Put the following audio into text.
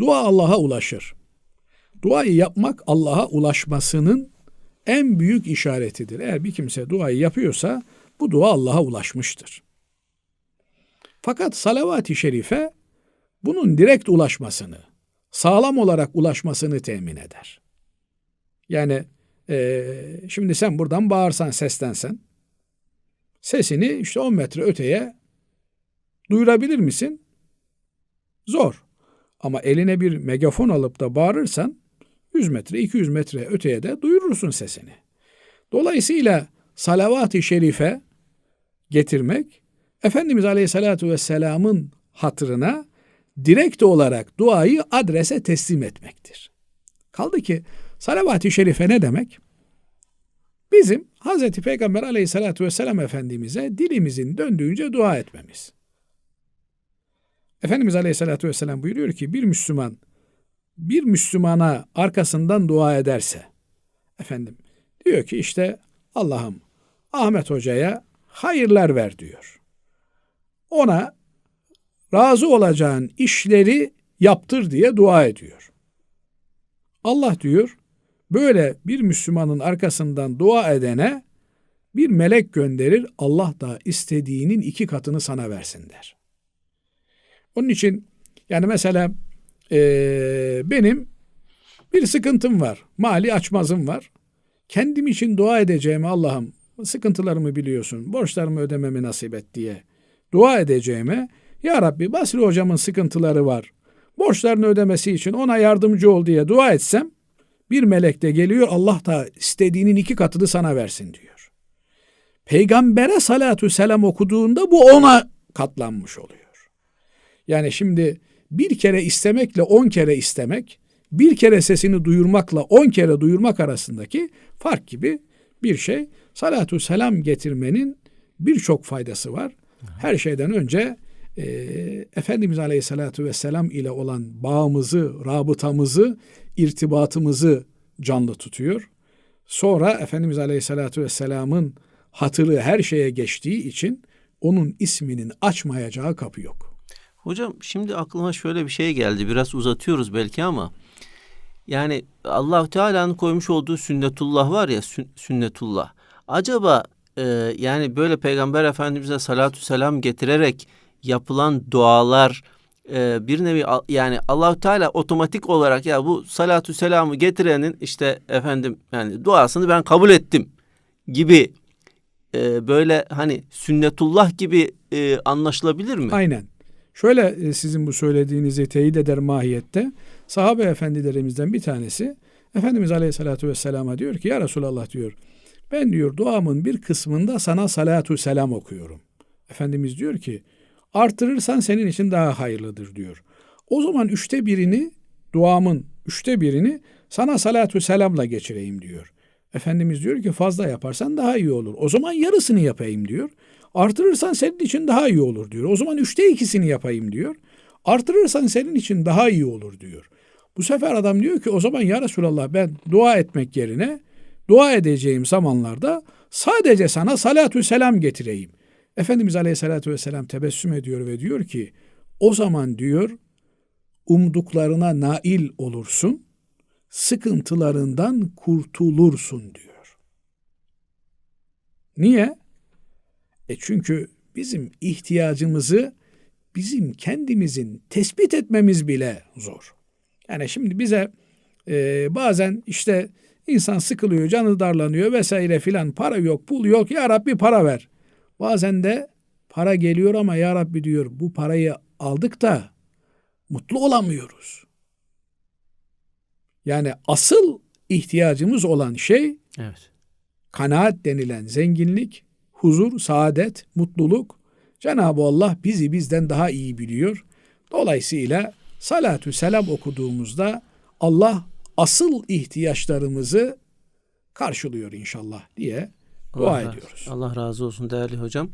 Dua Allah'a ulaşır. Duayı yapmak Allah'a ulaşmasının en büyük işaretidir. Eğer bir kimse duayı yapıyorsa bu dua Allah'a ulaşmıştır. Fakat salavat-ı şerife bunun direkt ulaşmasını, sağlam olarak ulaşmasını temin eder. Yani e, şimdi sen buradan bağırsan, seslensen, sesini işte 10 metre öteye duyurabilir misin? Zor. Ama eline bir megafon alıp da bağırırsan 100 metre, 200 metre öteye de duyurursun sesini. Dolayısıyla salavat-ı şerife getirmek, Efendimiz Aleyhisselatü Vesselam'ın hatırına direkt olarak duayı adrese teslim etmektir. Kaldı ki salavat-ı şerife ne demek? Bizim Hz. Peygamber Aleyhisselatü Vesselam Efendimiz'e dilimizin döndüğünce dua etmemiz. Efendimiz Aleyhisselatü Vesselam buyuruyor ki bir Müslüman bir Müslümana arkasından dua ederse efendim diyor ki işte Allah'ım Ahmet Hoca'ya hayırlar ver diyor. Ona razı olacağın işleri yaptır diye dua ediyor. Allah diyor böyle bir Müslümanın arkasından dua edene bir melek gönderir Allah da istediğinin iki katını sana versin der. Onun için yani mesela e, benim bir sıkıntım var. Mali açmazım var. Kendim için dua edeceğimi Allah'ım sıkıntılarımı biliyorsun. Borçlarımı ödememi nasip et diye dua edeceğime Ya Rabbi Basri hocamın sıkıntıları var. Borçlarını ödemesi için ona yardımcı ol diye dua etsem bir melek de geliyor Allah da istediğinin iki katını sana versin diyor. Peygambere salatu selam okuduğunda bu ona katlanmış oluyor. Yani şimdi bir kere istemekle on kere istemek, bir kere sesini duyurmakla on kere duyurmak arasındaki fark gibi bir şey. Salatu selam getirmenin birçok faydası var. Her şeyden önce e, Efendimiz Aleyhisselatü Vesselam ile olan bağımızı, rabıtamızı, irtibatımızı canlı tutuyor. Sonra Efendimiz Aleyhisselatü Vesselam'ın hatırı her şeye geçtiği için onun isminin açmayacağı kapı yok. Hocam şimdi aklıma şöyle bir şey geldi. Biraz uzatıyoruz belki ama yani Allah Teala'nın koymuş olduğu sünnetullah var ya sünnetullah. Acaba e, yani böyle Peygamber Efendimiz'e salatu selam getirerek yapılan dualar e, bir nevi yani Allah Teala otomatik olarak ya bu salatu selamı getirenin işte efendim yani duasını ben kabul ettim gibi e, böyle hani sünnetullah gibi e, anlaşılabilir mi? Aynen. Şöyle e, sizin bu söylediğinizi teyit eder mahiyette. Sahabe efendilerimizden bir tanesi Efendimiz Aleyhisselatü Vesselam'a diyor ki ya Resulallah diyor ben diyor duamın bir kısmında sana salatu selam okuyorum. Efendimiz diyor ki artırırsan senin için daha hayırlıdır diyor. O zaman üçte birini duamın üçte birini sana salatu selamla geçireyim diyor. Efendimiz diyor ki fazla yaparsan daha iyi olur. O zaman yarısını yapayım diyor. Artırırsan senin için daha iyi olur diyor. O zaman üçte ikisini yapayım diyor. Artırırsan senin için daha iyi olur diyor. Bu sefer adam diyor ki o zaman ya Resulallah ben dua etmek yerine dua edeceğim zamanlarda sadece sana salatü selam getireyim. Efendimiz Aleyhisselatü Vesselam tebessüm ediyor ve diyor ki o zaman diyor umduklarına nail olursun, sıkıntılarından kurtulursun diyor. Niye? E çünkü bizim ihtiyacımızı bizim kendimizin tespit etmemiz bile zor. Yani şimdi bize e, bazen işte insan sıkılıyor, canı darlanıyor vesaire filan para yok, pul yok. Ya Rabbi para ver. Bazen de para geliyor ama ya Rabbi diyor bu parayı aldık da mutlu olamıyoruz. Yani asıl ihtiyacımız olan şey evet. kanaat denilen zenginlik, huzur, saadet, mutluluk. Cenab-ı Allah bizi bizden daha iyi biliyor. Dolayısıyla salatü selam okuduğumuzda Allah asıl ihtiyaçlarımızı karşılıyor inşallah diye dua Allah, ediyoruz. Allah razı olsun değerli hocam.